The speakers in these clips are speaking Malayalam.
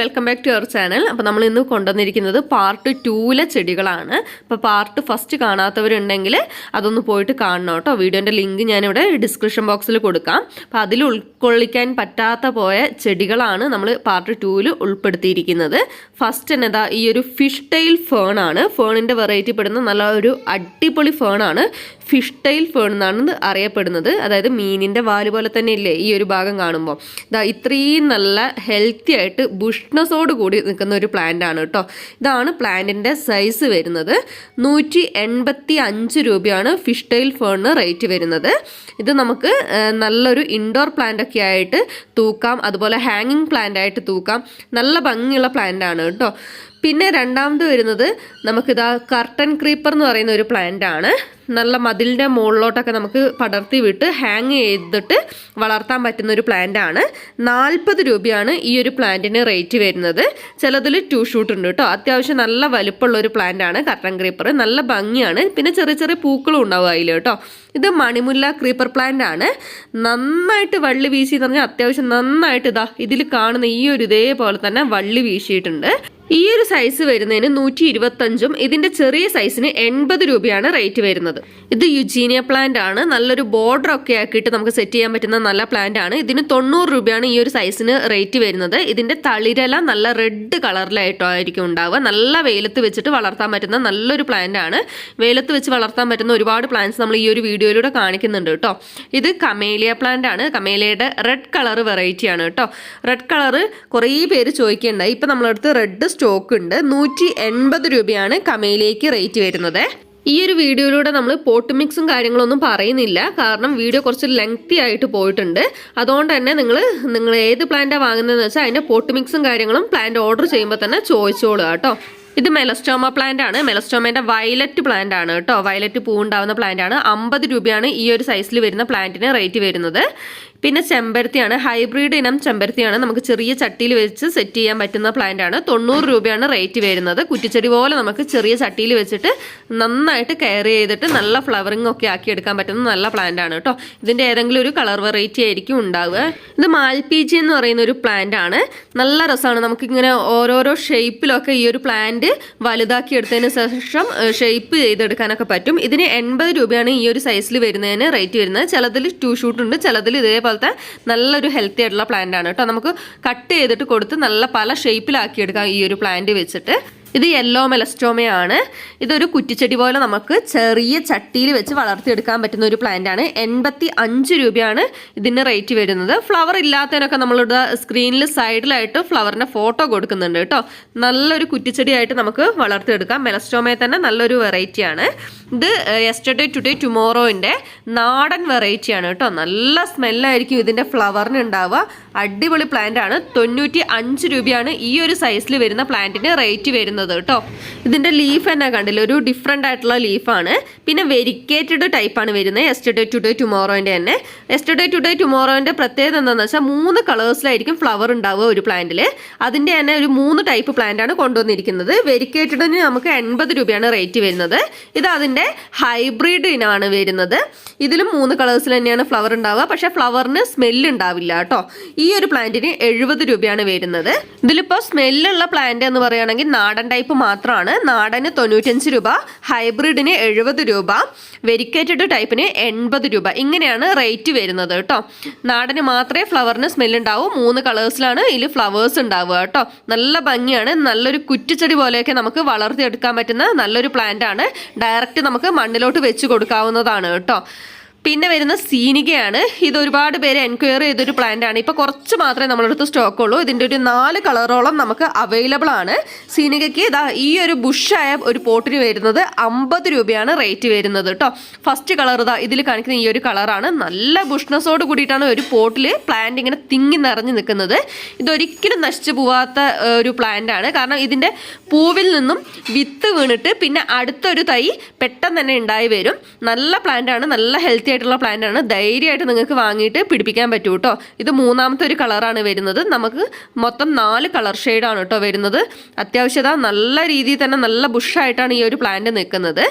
Welcome back to our channel അപ്പോൾ നമ്മൾ ഇന്ന് കൊണ്ടുവന്നിരിക്കുന്നത് പാർട്ട് ടൂവിലെ ചെടികളാണ്. അപ്പോൾ പാർട്ട് ഫസ്റ്റ് കാണാത്തവരുണ്ടെങ്കിൽ അതൊന്ന് പോയിട്ട് കാണണം കേട്ടോ. വീഡിയോന്റെ ലിങ്ക് ഞാനിവിടെ ഡിസ്ക്രിപ്ഷൻ ബോക്സിൽ കൊടുക്കാം. അപ്പോൾ അതിൽ ഉൾക്കൊള്ളിക്കാൻ പറ്റാത്ത പോയ ചെടികളാണ് നമ്മൾ പാർട്ട് ടൂവിൽ ഉൾപ്പെടുത്തിയിരിക്കുന്നത്. ഫസ്റ്റ് എന്നതാ ഈ ഒരു ഫിഷ് ടൈൽ ഫേൺ ആണ്. ഫേണിന്റെ വെറൈറ്റി പെടുന്ന നല്ല ഒരു അടിപൊളി ഫേൺ ആണ്. ഫിഷ് ടൈൽ ഫേൺ എന്നാണ് അറിയപ്പെടുന്നത്. അതായത് മീനിന്റെ വാൽ പോലെ തന്നെ ഇല്ലേ ഈ ഒരു ഭാഗം കാണുമ്പോൾ ഇതാ ഇത്രയും നല്ല ഹെൽത്തി ആയിട്ട് ബുഷ്നസോട് കൂടി നിൽക്കുന്ന ഒരു പ്ലാന്റ് ആണ് കേട്ടോ. ഇതാണ് പ്ലാന്റിന്റെ സൈസ് വരുന്നത്. നൂറ്റി എൺപത്തി അഞ്ച് രൂപയാണ് ഫിഷ് ടൈൽ ഫേണിന് റേറ്റ് വരുന്നത്. ഇത് നമുക്ക് നല്ലൊരു ഇൻഡോർ പ്ലാന്റ് ഒക്കെ ആയിട്ട് തൂക്കാം. അതുപോലെ ഹാങ്ങിങ് പ്ലാന്റ് ആയിട്ട് തൂക്കാം. നല്ല ഭംഗിയുള്ള പ്ലാന്റ് ആണ് കേട്ടോ. പിന്നെ രണ്ടാമത് വരുന്നത് നമുക്കിതാ കർട്ടൻ ക്രീപ്പർ എന്ന് പറയുന്ന ഒരു പ്ലാന്റ് ആണ്. നല്ല മതിലിന്റെ മുകളിലോട്ടൊക്കെ നമുക്ക് പടർത്തി വിട്ട് ഹാങ് ചെയ്തിട്ട് വളർത്താൻ പറ്റുന്ന ഒരു പ്ലാന്റ് ആണ്. നാൽപ്പത് രൂപയാണ് ഈ ഒരു പ്ലാന്റിന് റേറ്റ് വരുന്നത്. ചിലതിൽ ടു ഷൂട്ട് ഉണ്ട് കേട്ടോ. അത്യാവശ്യം നല്ല വലുപ്പമുള്ള ഒരു പ്ലാന്റ് ആണ് കർട്ടൻ ക്രീപ്പർ നല്ല ഭംഗിയാണ്. പിന്നെ ചെറിയ ചെറിയ പൂക്കളും ഉണ്ടാവും അതിൽ കേട്ടോ. ഇത് മണിമുല്ല ക്രീപ്പർ പ്ലാന്റ് ആണ്. നന്നായിട്ട് വള്ളി വീശി എന്ന് പറഞ്ഞാൽ അത്യാവശ്യം നന്നായിട്ട് ഇതാ ഇതിൽ കാണുന്ന ഈ ഒരു ഇതേപോലെ തന്നെ വള്ളി വീശിയിട്ടുണ്ട്. ഈ ഒരു സൈസ് വരുന്നതിന് നൂറ്റി ഇരുപത്തഞ്ചും ഇതിന്റെ ചെറിയ സൈസിന് എൺപത് രൂപയാണ് റേറ്റ് വരുന്നത്. ഇത് യുജീനിയ പ്ലാന്റ് ആണ്. നല്ലൊരു ബോർഡർ ഒക്കെ ആക്കിയിട്ട് നമുക്ക് സെറ്റ് ചെയ്യാൻ പറ്റുന്ന നല്ല പ്ലാന്റ് ആണ്. ഇതിന് തൊണ്ണൂറ് രൂപയാണ് ഈ ഒരു സൈസിന് റേറ്റ് വരുന്നത്. ഇതിന്റെ തളിരല നല്ല റെഡ് കളറിലായിട്ടായിരിക്കും ഉണ്ടാവുക. നല്ല വെയിലത്ത് വെച്ചിട്ട് വളർത്താൻ പറ്റുന്ന നല്ലൊരു പ്ലാന്റ് ആണ്. വെയിലത്ത് വെച്ച് വളർത്താൻ പറ്റുന്ന ഒരുപാട് പ്ലാന്റ്സ് നമ്മൾ ഈ ഒരു വീഡിയോയിലൂടെ കാണിക്കുന്നുണ്ട് കേട്ടോ. ഇത് കമേലിയ പ്ലാന്റ് ആണ്. കമേലിയയുടെ റെഡ് കളർ വെറൈറ്റി ആണ് കേട്ടോ. റെഡ് കളർ കുറേ പേര് ചോദിക്കേണ്ട. ഇപ്പം നമ്മളടുത്ത് റെഡ് സ്റ്റോക്ക് ഉണ്ട് നൂറ്റി എൺപത് രൂപയാണ് കമയിലേക്ക് റേറ്റ് വരുന്നത്. ഈ ഒരു വീഡിയോയിലൂടെ നമ്മൾ പോട്ട് മിക്സും കാര്യങ്ങളൊന്നും പറയുന്നില്ല. കാരണം വീഡിയോ കുറച്ച് ലെങ്തി ആയിട്ട് പോയിട്ടുണ്ട്. അതുകൊണ്ട് തന്നെ നിങ്ങൾ നിങ്ങൾ ഏത് പ്ലാന്റാണ് വാങ്ങുന്നതെന്ന് വെച്ചാൽ അതിന്റെ പോട്ട് മിക്സും കാര്യങ്ങളും പ്ലാന്റ് ഓർഡർ ചെയ്യുമ്പോൾ തന്നെ ചോദിച്ചോളുക കേട്ടോ. ഇത് മെലസ്റ്റോമ പ്ലാന്റ് ആണ് മെലസ്റ്റോമേന്റെ വയലറ്റ് പ്ലാന്റ് ആണ് കേട്ടോ. വയലറ്റ് പൂ ഉണ്ടാവുന്ന പ്ലാന്റ് ആണ് അമ്പത് രൂപയാണ് ഈ ഒരു സൈസിൽ വരുന്ന പ്ലാന്റിന് റേറ്റ് വരുന്നത്. പിന്നെ ചെമ്പരത്തിയാണ് ഹൈബ്രിഡ് ഇനം ചെമ്പരത്തിയാണ് നമുക്ക് ചെറിയ ചട്ടിയിൽ വെച്ച് സെറ്റ് ചെയ്യാൻ പറ്റുന്ന പ്ലാന്റ് ആണ്. തൊണ്ണൂറ് രൂപയാണ് റേറ്റ് വരുന്നത്. കുറ്റിച്ചെടി പോലെ നമുക്ക് ചെറിയ ചട്ടിയിൽ വെച്ചിട്ട് നന്നായിട്ട് കെയർ ചെയ്തിട്ട് നല്ല ഫ്ലവറിംഗ് ഒക്കെ ആക്കി എടുക്കാൻ പറ്റുന്ന നല്ല പ്ലാന്റ് ആണ് കേട്ടോ ഇതിന്റെ ഏതെങ്കിലും ഒരു കളർ വെറൈറ്റി ആയിരിക്കും ഉണ്ടാവുക. ഇത് മാൽപീജി എന്ന് പറയുന്ന ഒരു പ്ലാന്റ് ആണ്. നല്ല രസമാണ്. നമുക്കിങ്ങനെ ഓരോരോ ഷേപ്പിലൊക്കെ ഈ ഒരു പ്ലാന്റ് വലുതാക്കി എടുത്തതിന് ശേഷം ഷേപ്പ് ചെയ്തെടുക്കാനൊക്കെ പറ്റും. ഇതിന് എൺപത് രൂപയാണ് ഈ ഒരു സൈസിൽ വരുന്നതിന് റേറ്റ് വരുന്നത്. ചിലതിൽ ടു ഷൂട്ടുണ്ട് ചിലതിൽ ചിലതിൽ ഇതേപോലത്തെ നല്ലൊരു ഹെൽത്തി ആയിട്ടുള്ള പ്ലാന്റ് ആണ് കേട്ടോ. നമുക്ക് കട്ട് ചെയ്തിട്ട് കൊടുത്ത് നല്ല പല ഷേപ്പിലാക്കി എടുക്കാം ഈ ഒരു പ്ലാന്റ് വെച്ചിട്ട്. ഇത് യെല്ലോ മെലസ്റ്റോമയാണ് ഇതൊരു കുറ്റിച്ചെടി പോലെ നമുക്ക് ചെറിയ ചട്ടിയിൽ വെച്ച് വളർത്തിയെടുക്കാൻ പറ്റുന്ന ഒരു പ്ലാന്റ് ആണ്. എൺപത്തി അഞ്ച് രൂപയാണ് ഇതിന് റേറ്റ് വരുന്നത്. ഫ്ലവർ ഇല്ലാത്തതിനൊക്കെ നമ്മളിവിടെ സ്ക്രീനിൽ സൈഡിലായിട്ട് ഫ്ലവറിന്റെ ഫോട്ടോ കൊടുക്കുന്നുണ്ട് കേട്ടോ. നല്ലൊരു കുറ്റിച്ചെടിയായിട്ട് നമുക്ക് വളർത്തിയെടുക്കാം. മെലസ്റ്റോമയെ തന്നെ നല്ലൊരു വെറൈറ്റിയാണ് ഇത് യെസ്റ്റർഡേ ടുഡേ ടുമോറോന്റെ നാടൻ വെറൈറ്റിയാണ് കേട്ടോ. നല്ല സ്മെല്ലായിരിക്കും ഇതിന്റെ ഫ്ലവറിന് ഉണ്ടാവുക. അടിപൊളി പ്ലാന്റ് ആണ്. തൊണ്ണൂറ്റി അഞ്ച് രൂപയാണ് ഈ ഒരു സൈസിൽ വരുന്ന പ്ലാന്റിന് റേറ്റ് വരുന്നത് കേട്ടോ. ഇതിന്റെ ലീഫ് തന്നെ കണ്ടില്ല? ഒരു ഡിഫറെന്റ് ആയിട്ടുള്ള ലീഫാണ് പിന്നെ വെരിക്കേറ്റഡ് ടൈപ്പാണ് വരുന്നത്. യെസ്റ്റർഡേ ടുഡേ ടുമോറോന്റെ തന്നെ. യെസ്റ്റർഡേ ടുഡേ ടുമോറോന്റെ പ്രത്യേകത എന്താണെന്ന് വെച്ചാൽ മൂന്ന് കളേഴ്സിലായിരിക്കും ഫ്ലവർ ഉണ്ടാവുക ഒരു പ്ലാന്റിൽ അതിന്റെ തന്നെ ഒരു മൂന്ന് ടൈപ്പ് പ്ലാന്റ് ആണ് കൊണ്ടുവന്നിരിക്കുന്നത്. വെരിക്കേറ്റഡിന് നമുക്ക് എൺപത് രൂപയാണ് റേറ്റ് വരുന്നത്. ഇത് അതിന്റെ ഹൈബ്രിഡ് ഇനമാണ് വരുന്നത്. ഇതിലും മൂന്ന് കളേഴ്സിൽ തന്നെയാണ് ഫ്ലവർ ഉണ്ടാവുക. പക്ഷേ ഫ്ലവറിന് സ്മെല്ല് ഉണ്ടാവില്ല കേട്ടോ. ഈ ഒരു പ്ലാന്റിന് എഴുപത് രൂപയാണ് വരുന്നത്. ഇതിലിപ്പോൾ സ്മെല്ലുള്ള പ്ലാന്റ് എന്ന് പറയുകയാണെങ്കിൽ നാടൻ ടൈപ്പ് മാത്രമാണ്. നാടന് തൊണ്ണൂറ്റഞ്ച് രൂപ ഹൈബ്രിഡിന് എഴുപത് രൂപ വെരിക്കേറ്റഡ് ടൈപ്പിന് എൺപത് രൂപ. ഇങ്ങനെയാണ് റേറ്റ് വരുന്നത് കേട്ടോ. നാടന് മാത്രമേ ഫ്ലവറിന് സ്മെല്ല് ഉണ്ടാവൂ. മൂന്ന് കളേഴ്സിലാണ് ഇതിൽ ഫ്ലവേഴ്സ് ഉണ്ടാവുക കേട്ടോ. നല്ല ഭംഗിയാണ്. നല്ലൊരു കുറ്റിച്ചെടി പോലെയൊക്കെ നമുക്ക് വളർത്തിയെടുക്കാൻ പറ്റുന്ന നല്ലൊരു പ്ലാന്റ് ആണ്. ഡയറക്റ്റ് നമുക്ക് മണ്ണിലോട്ട് വെച്ച് കൊടുക്കാവുന്നതാണ് കേട്ടോ. പിന്നെ വരുന്ന സീനികയാണ്. ഇത് ഒരുപാട് പേര് എൻക്വയർ ചെയ്തൊരു പ്ലാന്റ് ആണ്. ഇപ്പോൾ കുറച്ച് മാത്രമേ നമ്മളെടുത്ത് സ്റ്റോക്ക് ഉള്ളൂ. ഇതിന്റെ ഒരു നാല് കളറോളം നമുക്ക് അവൈലബിൾ ആണ്. സീനികയ്ക്ക് ഇതാ ഈ ഒരു ബുഷായ ഒരു പോട്ടിന് വരുന്നത് അമ്പത് രൂപയാണ് റേറ്റ് വരുന്നത് കേട്ടോ ഫസ്റ്റ് കളർ ഇതാ ഇതിൽ കാണിക്കുന്ന ഈ ഒരു കളറാണ് നല്ല ബുഷ്നസോട് കൂടിയിട്ടാണ് ഒരു പോട്ടിൽ പ്ലാന്റ് ഇങ്ങനെ തിങ്ങി നിറഞ്ഞു നിൽക്കുന്നത്. ഇതൊരിക്കലും നശിച്ചു പോവാത്ത ഒരു പ്ലാന്റ് ആണ്. കാരണം ഇതിന്റെ പൂവിൽ നിന്നും വിത്ത് വീണിട്ട് പിന്നെ അടുത്തൊരു തൈ പെട്ടെന്ന് തന്നെ ഉണ്ടായി വരും. നല്ല പ്ലാന്റ് ആണ്. നല്ല ഹെൽത്തി ആയിട്ടുള്ള പ്ലാന്റ് ആണ്. ധൈര്യമായിട്ട് നിങ്ങൾക്ക് വാങ്ങിയിട്ട് പിടിപ്പിക്കാൻ പറ്റൂ കേട്ടോ ഇത് മൂന്നാമത്തെ ഒരു കളറാണ് വരുന്നത്. നമുക്ക് മൊത്തം നാല് കളർ ഷെയ്ഡാണ് കേട്ടോ വരുന്നത്. അത്യാവശ്യത നല്ല രീതിയിൽ തന്നെ നല്ല ബുഷായിട്ടാണ് ഈ ഒരു പ്ലാന്റ് നിൽക്കുന്നത്.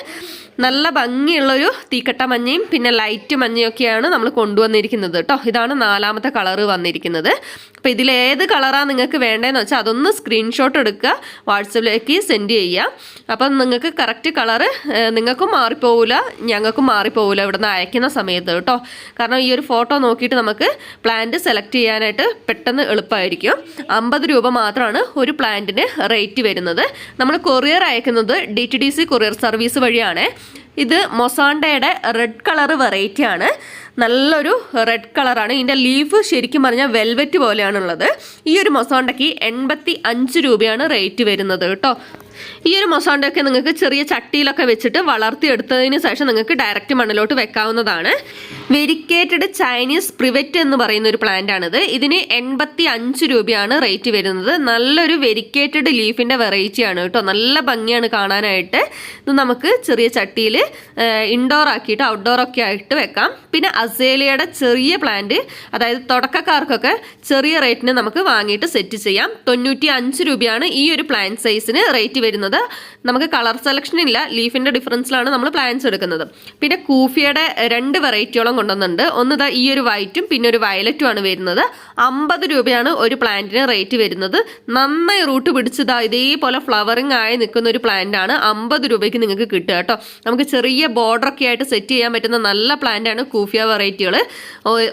നല്ല ഭംഗിയുള്ളൊരു തീക്കട്ട മഞ്ഞയും പിന്നെ ലൈറ്റ് മഞ്ഞയൊക്കെയാണ് നമ്മൾ കൊണ്ടുവന്നിരിക്കുന്നത് കേട്ടോ. ഇതാണ് നാലാമത്തെ കളറ് വന്നിരിക്കുന്നത്. അപ്പോൾ ഇതിലേത് കളറാണ് നിങ്ങൾക്ക് വേണ്ടതെന്ന് വെച്ചാൽ അതൊന്ന് സ്ക്രീൻഷോട്ട് എടുക്കുക വാട്സപ്പിലേക്ക് സെൻഡ് ചെയ്യുക. അപ്പം നിങ്ങൾക്ക് കറക്റ്റ് കളറ് നിങ്ങൾക്കും മാറിപ്പോവില്ല ഞങ്ങൾക്കും മാറിപ്പോവില്ല ഇവിടുന്ന് അയക്കുന്ന സമയത്ത് കേട്ടോ. കാരണം ഈ ഒരു ഫോട്ടോ നോക്കിയിട്ട് നമുക്ക് പ്ലാന്റ് സെലക്ട് ചെയ്യാനായിട്ട് പെട്ടെന്ന് എളുപ്പമായിരിക്കും. അമ്പത് രൂപ മാത്രമാണ് ഒരു പ്ലാന്റിന് റേറ്റ് വരുന്നത്. നമ്മൾ കൊറിയർ അയക്കുന്നത് D T D C courier service വഴിയാണ്. ഇത് മൊസാണ്ടയുടെ റെഡ് കളർ വെറൈറ്റി ആണ്. നല്ലൊരു റെഡ് കളറാണ് ഇതിന്റെ ലീഫ് ശരിക്കും പറഞ്ഞാൽ വെൽവെറ്റ് പോലെയാണുള്ളത്. ഈ ഒരു മൊസോണ്ടയ്ക്ക് എൺപത്തി അഞ്ച് രൂപയാണ് റേറ്റ് വരുന്നത് കേട്ടോ. ഈ ഒരു മൊസാണ്ടൊക്കെ നിങ്ങൾക്ക് ചെറിയ ചട്ടിയിലൊക്കെ വെച്ചിട്ട് വളർത്തിയെടുത്തതിന് ശേഷം നിങ്ങൾക്ക് ഡയറക്റ്റ് മണ്ണിലോട്ട് വെക്കാവുന്നതാണ്. വെരിക്കേറ്റഡ് ചൈനീസ് പ്രിവെറ്റ് എന്ന് പറയുന്ന ഒരു പ്ലാന്റ് ആണിത്. ഇതിന് എൺപത്തി അഞ്ച് രൂപയാണ് റേറ്റ് വരുന്നത്. നല്ലൊരു വെരിക്കേറ്റഡ് ലീഫിന്റെ വെറൈറ്റിയാണ് കേട്ടോ. നല്ല ഭംഗിയാണ് കാണാനായിട്ട്. ഇത് നമുക്ക് ചെറിയ ചട്ടിയിൽ ഇൻഡോർ ആക്കിയിട്ട് ഔട്ട്ഡോർ ഒക്കെ ആയിട്ട് വെക്കാം. പിന്നെ അസേലിയയുടെ ചെറിയ പ്ലാന്റ് അതായത് തുടക്കക്കാർക്കൊക്കെ ചെറിയ റേറ്റിന് നമുക്ക് വാങ്ങിയിട്ട് സെറ്റ് ചെയ്യാം. തൊണ്ണൂറ്റി അഞ്ച് രൂപയാണ് ഈ ഒരു പ്ലാന്റ് സൈസിന് റേറ്റ് വരുന്നത്. നമുക്ക് കളർ സെലക്ഷൻ ഇല്ല ലീഫിന്റെ ഡിഫറൻസിലാണ് നമ്മൾ പ്ലാന്റ്സ് എടുക്കുന്നത്. പിന്നെ കൂഫിയുടെ രണ്ട് വെറൈറ്റിയോളം കൊണ്ടുവന്നുണ്ട് ഒന്ന് ദാ ഈ ഒരു വൈറ്റും പിന്നെ ഒരു വയലറ്റും ആണ് വരുന്നത്. അമ്പത് രൂപയാണ് ഒരു പ്ലാന്റിന് റേറ്റ് വരുന്നത്. നന്നായി റൂട്ട് പിടിച്ചതാ ഇതേപോലെ ഫ്ലവറിങ് ആയി നിൽക്കുന്ന ഒരു പ്ലാന്റ് ആണ്. അമ്പത് രൂപയ്ക്ക് നിങ്ങൾക്ക് കിട്ടുക കേട്ടോ. നമുക്ക് ചെറിയ ബോർഡർ ഒക്കെ ആയിട്ട് സെറ്റ് ചെയ്യാൻ പറ്റുന്ന നല്ല പ്ലാന്റ് ആണ് കൂഫിയ വെറൈറ്റികൾ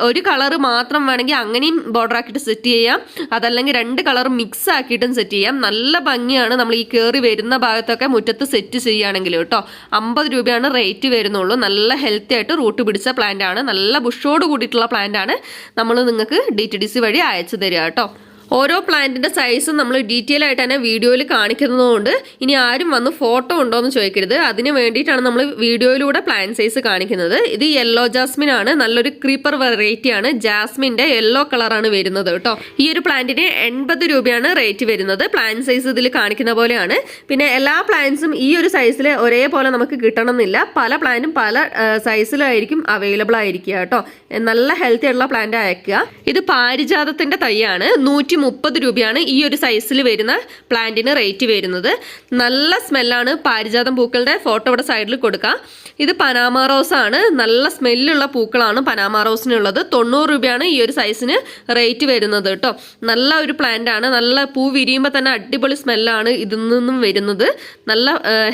ഒരു കളർ മാത്രം വേണമെങ്കിൽ അങ്ങനെയും ബോർഡർ ആക്കിയിട്ട് സെറ്റ് ചെയ്യാം. അതല്ലെങ്കിൽ രണ്ട് കളർ മിക്സ് ആക്കിയിട്ടും സെറ്റ് ചെയ്യാം. നല്ല ഭംഗിയാണ് നമ്മൾ ഈ കയറി വരുന്ന ഭാഗത്തൊക്കെ മുറ്റത്ത് സെറ്റ് ചെയ്യുകയാണെങ്കിൽ കേട്ടോ. അമ്പത് രൂപയാണ് റേറ്റ് വരുന്നുള്ളൂ. നല്ല ഹെൽത്തി ആയിട്ട് റൂട്ട് പിടിച്ച പ്ലാന്റ് ആണ്. നല്ല ബുഷോട് കൂടിയിട്ടുള്ള പ്ലാന്റ് ആണ്. നമ്മൾ നിങ്ങൾക്ക് ഡി ടി ഡി സി വഴി അയച്ചു തരിക കേട്ടോ. ഓരോ പ്ലാന്റിന്റെ സൈസും നമ്മൾ ഡീറ്റെയിൽ ആയിട്ട് തന്നെ വീഡിയോയിൽ കാണിക്കുന്നതുകൊണ്ട് ഇനി ആരും വന്ന് ഫോട്ടോ ഉണ്ടോ എന്ന് ചോദിക്കരുത്. അതിന് വേണ്ടിയിട്ടാണ് നമ്മൾ വീഡിയോയിലൂടെ പ്ലാൻ സൈസ് കാണിക്കുന്നത്. ഇത് യെല്ലോ ജാസ്മിൻ ആണ്. നല്ലൊരു ക്രീപ്പർ വെറൈറ്റി ആണ്. ജാസ്മിന്റെ യെല്ലോ കളറാണ് വരുന്നത് കേട്ടോ. ഈ ഒരു പ്ലാന്റിന് എൺപത് രൂപയാണ് റേറ്റ് വരുന്നത്. പ്ലാൻ സൈസ് ഇതിൽ കാണിക്കുന്ന പോലെയാണ്. പിന്നെ എല്ലാ പ്ലാന്റ്സും ഈ ഒരു സൈസിൽ ഒരേപോലെ നമുക്ക് കിട്ടണമെന്നില്ല. പല പ്ലാന്റും പല സൈസിലായിരിക്കും അവൈലബിൾ ആയിരിക്കുക കേട്ടോ. നല്ല ഹെൽത്തി ആയിട്ടുള്ള പ്ലാന്റ് അയക്കുക ഇത് പാരിജാതത്തിന്റെ തൈയാണ്. നൂറ്റി മുപ്പത് രൂപയാണ് ഈ ഒരു സൈസിൽ വരുന്ന പ്ലാന്റിന് റേറ്റ് വരുന്നത്. നല്ല സ്മെല്ലാണ് പാരിജാതം പൂക്കളുടെ ഫോട്ടോ ഇവിടെ സൈഡിൽ കൊടുക്കുക ഇത് പനാമ റോസ് ആണ്. നല്ല സ്മെല്ലുള്ള പൂക്കളാണ് പനാമ റോസിനുള്ളത് തൊണ്ണൂറ് രൂപയാണ് ഈ ഒരു സൈസിന് റേറ്റ് വരുന്നത് കേട്ടോ. നല്ല ഒരു പ്ലാന്റ് ആണ്. നല്ല പൂ വിരിയുമ്പോൾ തന്നെ അടിപൊളി സ്മെല്ലാണ് ഇതിൽ നിന്നും വരുന്നത്. നല്ല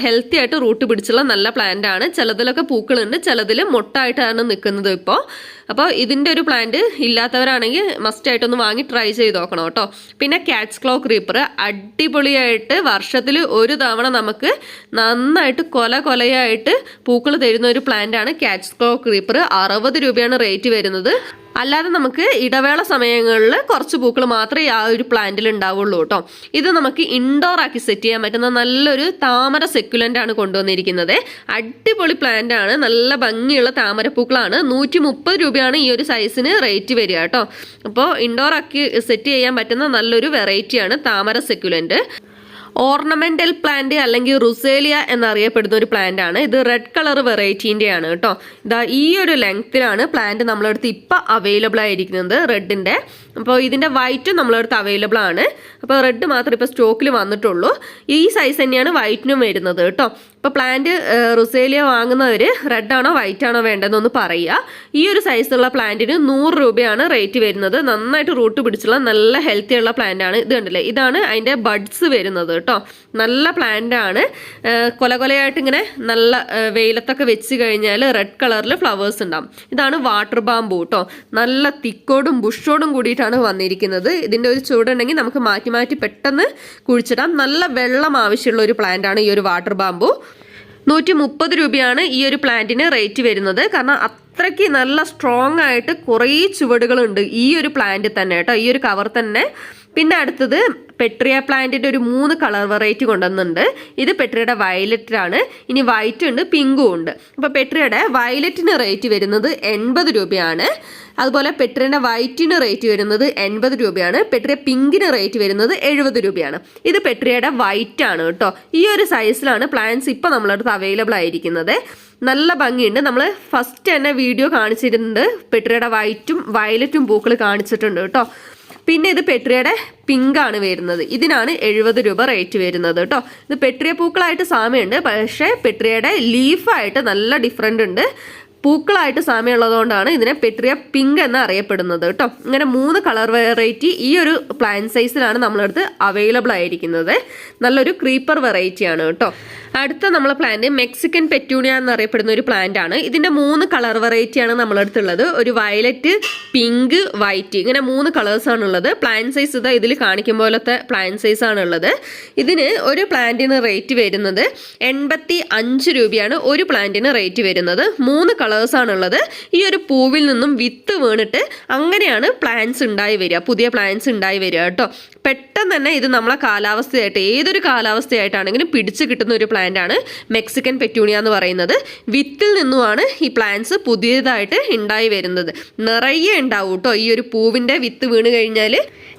ഹെൽത്തി ആയിട്ട് റൂട്ട് പിടിച്ചുള്ള നല്ല പ്ലാന്റ് ആണ്. ചിലതിലൊക്കെ പൂക്കളുണ്ട്. ചിലതിൽ മൊട്ടായിട്ടാണ് നിൽക്കുന്നത് ഇപ്പോൾ അപ്പോൾ ഇതിന്റെ ഒരു പ്ലാന്റ് ഇല്ലാത്തവരാണെങ്കിൽ മസ്റ്റ് ആയിട്ടൊന്ന് വാങ്ങി ട്രൈ ചെയ്ത് നോക്കണം കേട്ടോ. പിന്നെ കാറ്റ്സ് ക്ലോ ക്രീപ്പർ അടിപൊളിയായിട്ട് വർഷത്തിൽ ഒരു തവണ നമുക്ക് നന്നായിട്ട് കൊല കൊലയായിട്ട് പൂക്കൾ തരുന്ന ഒരു പ്ലാന്റാണ് ആണ് ക്യാറ്റ്സ് ക്ലോ ക്രീപ്പർ അറുപത് രൂപയാണ് റേറ്റ് വരുന്നത്. അല്ലാതെ നമുക്ക് ഇടവേള സമയങ്ങളിൽ കുറച്ച് പൂക്കൾ മാത്രമേ ആ ഒരു പ്ലാന്റിൽ ഉണ്ടാവുള്ളൂ കേട്ടോ. ഇത് നമുക്ക് ഇൻഡോർ ആക്കി സെറ്റ് ചെയ്യാൻ പറ്റുന്ന നല്ലൊരു താമര സെക്യുലന്റ് ആണ് കൊണ്ടുവന്നിരിക്കുന്നത്. അടിപൊളി പ്ലാന്റ് ആണ്. നല്ല ഭംഗിയുള്ള താമരപ്പൂക്കളാണ്. നൂറ്റി മുപ്പത് രൂപയാണ് ഈ ഒരു സൈസിന് റേറ്റ് വരിക കേട്ടോ. അപ്പോൾ ഇൻഡോർ ആക്കി സെറ്റ് ചെയ്യാൻ പറ്റുന്ന നല്ലൊരു വെറൈറ്റിയാണ് താമര സെക്യുലന്റ് ഓർണമെന്റൽ പ്ലാന്റ് അല്ലെങ്കിൽ റുസേലിയ എന്നറിയപ്പെടുന്ന ഒരു പ്ലാന്റ് ആണ്. ഇത് റെഡ് കളർ വെറൈറ്റീന്റെ ആണ് കേട്ടോ. ഇതാ ഈ ഒരു ലെങ്ത്തിലാണ് പ്ലാന്റ് നമ്മളെടുത്ത് ഇപ്പം അവൈലബിൾ ആയിരിക്കുന്നത് റെഡിന്റെ അപ്പോൾ ഇതിന്റെ വൈറ്റും നമ്മളടുത്ത് അവൈലബിൾ ആണ്. അപ്പോൾ റെഡ് മാത്രം ഇപ്പോൾ സ്റ്റോക്കിൽ വന്നിട്ടുള്ളൂ. ഈ സൈസ് തന്നെയാണ് വൈറ്റിനും വരുന്നത് കേട്ടോ. ഇപ്പോൾ പ്ലാന്റ് റുസേലിയ വാങ്ങുന്നവർ റെഡ് ആണോ വൈറ്റ് ആണോ വേണ്ടതെന്നൊന്ന് പറയുക. ഈ ഒരു സൈസുള്ള പ്ലാന്റിന് നൂറ് രൂപയാണ് റേറ്റ് വരുന്നത്. നന്നായിട്ട് റൂട്ട് പിടിച്ചുള്ള നല്ല ഹെൽത്തി ഉള്ള പ്ലാന്റാണ് ഇത് കണ്ടില്ലേ? ഇതാണ് അതിന്റെ ബഡ്സ് വരുന്നത് കേട്ടോ. നല്ല പ്ലാന്റ് ആണ്. കൊല കൊലയായിട്ട് ഇങ്ങനെ നല്ല വെയിലത്തൊക്കെ വെച്ച് കഴിഞ്ഞാൽ റെഡ് കളറിൽ ഫ്ലവേഴ്സ് ഉണ്ടാവും. ഇതാണ് വാട്ടർ ബാമ്പു കേട്ടോ നല്ല തിക്കോടും ബുഷോടും കൂടിയിട്ടാണ് വന്നിരിക്കുന്നത്. ഇതിന്റെ ഒരു ചൂടുണ്ടെങ്കിൽ നമുക്ക് മാറ്റി മാറ്റി പെട്ടെന്ന് കുഴിച്ചിടാം. നല്ല വെള്ളം ആവശ്യമുള്ള ഒരു പ്ലാന്റ് ആണ് ഈ ഒരു വാട്ടർ ബാമ്പു നൂറ്റി മുപ്പത് രൂപയാണ് ഈ ഒരു പ്ലാന്റിന് റേറ്റ് വരുന്നത്. കാരണം അത്രയ്ക്ക് നല്ല സ്ട്രോങ് ആയിട്ട് കുറേ ചുവടുകളുണ്ട് ഈ ഒരു പ്ലാന്റ് തന്നെ കേട്ടോ. ഈ ഒരു കവർ തന്നെ. പിന്നെ അടുത്തത് പെട്രിയ പ്ലാന്റിന്റെ ഒരു മൂന്ന് കളർ വെറൈറ്റി കൊണ്ടുവന്നുണ്ട് ഇത് പെട്രിയുടെ വയലറ്റിലാണ്. ഇനി വൈറ്റ് ഉണ്ട് പിങ്കും ഉണ്ട്. അപ്പോൾ പെട്രിയുടെ വയലറ്റിന് റേറ്റ് വരുന്നത് എൺപത് രൂപയാണ്. അതുപോലെ പെട്രിയുടെ വൈറ്റിന് റേറ്റ് വരുന്നത് എൺപത് രൂപയാണ്. പെട്രിയ പിങ്കിന് റേറ്റ് വരുന്നത് എഴുപത് രൂപയാണ്. ഇത് പെട്രിയുടെ വൈറ്റ് ആണ് കേട്ടോ. ഈ ഒരു സൈസിലാണ് പ്ലാന്റ്സ് ഇപ്പോൾ നമ്മളടുത്ത് അവൈലബിൾ ആയിരിക്കുന്നത്. നല്ല ഭംഗിയുണ്ട്. നമ്മൾ ഫസ്റ്റ് തന്നെ വീഡിയോ കാണിച്ചിട്ടുണ്ട് പെട്രിയുടെ വൈറ്റും വയലറ്റും പൂക്കൾ കാണിച്ചിട്ടുണ്ട് കേട്ടോ. പിന്നെ ഇത് പെട്രിയുടെ പിങ്കാണ് വരുന്നത്. ഇതിനാണ് എഴുപത് രൂപ റേറ്റ് വരുന്നത് കേട്ടോ ഇത് പെട്രിയ പൂക്കളായിട്ട് സാമ്യമുണ്ട്. പക്ഷേ പെട്രിയയുടെ ലീഫായിട്ട് നല്ല ഡിഫറെന്റ് ഉണ്ട്. പൂക്കളായിട്ട് സാമ്യമുള്ളതുകൊണ്ടാണ് ഇതിനെ പെട്രിയ പിങ്ക് എന്ന് അറിയപ്പെടുന്നത് കേട്ടോ ഇങ്ങനെ മൂന്ന് കളർ വെറൈറ്റി ഈ ഒരു പ്ലാൻ സൈസിലാണ് നമ്മളടുത്ത് അവൈലബിൾ ആയിരിക്കുന്നത്. നല്ലൊരു ക്രീപ്പർ വെറൈറ്റിയാണ് കേട്ടോ അടുത്ത നമ്മളെ പ്ലാന്റ് മെക്സിക്കൻ പെറ്റൂണിയ എന്നറിയപ്പെടുന്ന ഒരു പ്ലാന്റ് ആണ്. ഇതിന്റെ മൂന്ന് കളർ വെറൈറ്റിയാണ് നമ്മളടുത്തുള്ളത്. ഒരു വയലറ്റ് പിങ്ക് വൈറ്റ് ഇങ്ങനെ മൂന്ന് കളേഴ്സ് ഉള്ളത് പ്ലാന്റ് സൈസ് ഇതാ ഇതിൽ കാണിക്കും പോലത്തെ പ്ലാന്റ് സൈസ് ഉള്ളത് ഇതിന് ഒരു പ്ലാന്റിന് റേറ്റ് വരുന്നത് എൺപത്തി അഞ്ച് രൂപയാണ് ഒരു പ്ലാന്റിന് റേറ്റ് വരുന്നത്. മൂന്ന് കളേഴ്സ് ഉള്ളത് ഈ ഒരു പൂവിൽ നിന്നും വിത്ത് വീണിട്ട് അങ്ങനെയാണ് പ്ലാന്റ്സ് ഉണ്ടായി വരിക. പുതിയ പ്ലാന്റ്സ് ഉണ്ടായി വരിക കേട്ടോ. പെട്ടെന്ന് തന്നെ ഇത് നമ്മളെ കാലാവസ്ഥയായിട്ട് ഏതൊരു കാലാവസ്ഥയായിട്ടാണെങ്കിലും പിടിച്ചു കിട്ടുന്ന ഒരു പ്ലാന്റ് ആണ് മെക്സിക്കൻ പെറ്റൂണിയ എന്ന് പറയുന്നത്. വിത്തിൽ നിന്നുമാണ് ഈ പ്ലാന്റ്സ് പുതിയതായിട്ട് ഉണ്ടായി വരുന്നത്. നിറയെ ഉണ്ടാവും കേട്ടോ ഈ ഒരു പൂവിന്റെ വിത്ത് വീണ് കഴിഞ്ഞാൽ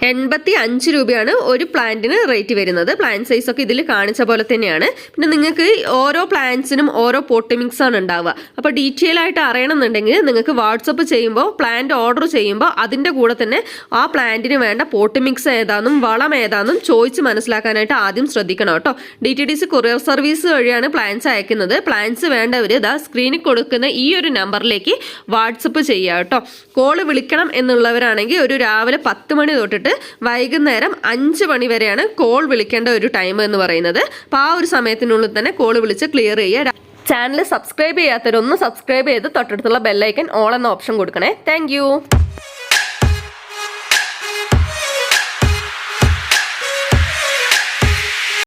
എൺപത്തി അഞ്ച് രൂപയാണ് ഒരു പ്ലാന്റിന് റേറ്റ് വരുന്നത്. പ്ലാന്റ് സൈസ് ഒക്കെ ഇതിൽ കാണിച്ച പോലെ തന്നെയാണ്. പിന്നെ നിങ്ങൾക്ക് ഓരോ പ്ലാന്റ്സിനും ഓരോ പോട്ട് മിക്സ് ആണ് ഉണ്ടാവുക. അപ്പോൾ ഡീറ്റെയിൽ ആയിട്ട് അറിയണമെന്നുണ്ടെങ്കിൽ നിങ്ങൾക്ക് വാട്സപ്പ് ചെയ്യുമ്പോൾ പ്ലാന്റ് ഓർഡർ ചെയ്യുമ്പോൾ അതിന്റെ കൂടെ തന്നെ ആ പ്ലാന്റിന് വേണ്ട പോട്ട് മിക്സ് ഏതാണെന്നും വളം ഏതാണെന്നും ചോദിച്ച് മനസ്സിലാക്കാനായിട്ട് ആദ്യം ശ്രദ്ധിക്കണം കേട്ടോ. D T D C courier service വഴിയാണ് പ്ലാന്റ്സ് അയക്കുന്നത്. പ്ലാന്റ്സ് വേണ്ടവർ ഇതാ സ്ക്രീനിൽ കൊടുക്കുന്ന ഈ ഒരു നമ്പറിലേക്ക് വാട്സപ്പ് ചെയ്യുക കേട്ടോ. കോൾ വിളിക്കണം എന്നുള്ളവരാണെങ്കിൽ ഒരു രാവിലെ പത്ത് മണി തൊട്ടിട്ട് വൈകുന്നേരം അഞ്ച് മണി വരെയാണ് കോൾ വിളിക്കേണ്ട ഒരു ടൈം എന്ന് പറയുന്നത്. അപ്പോൾ ആ ഒരു സമയത്തിനുള്ളിൽ തന്നെ കോൾ വിളിച്ച് ക്ലിയർ ചെയ്യുക. ചാനൽ സബ്സ്ക്രൈബ് ചെയ്യാത്തവരൊന്ന് സബ്സ്ക്രൈബ് ചെയ്ത് തൊട്ടടുത്തുള്ള ബെല്ലൈക്കൻ ഓൾ എന്ന ഓപ്ഷൻ കൊടുക്കണേ. താങ്ക്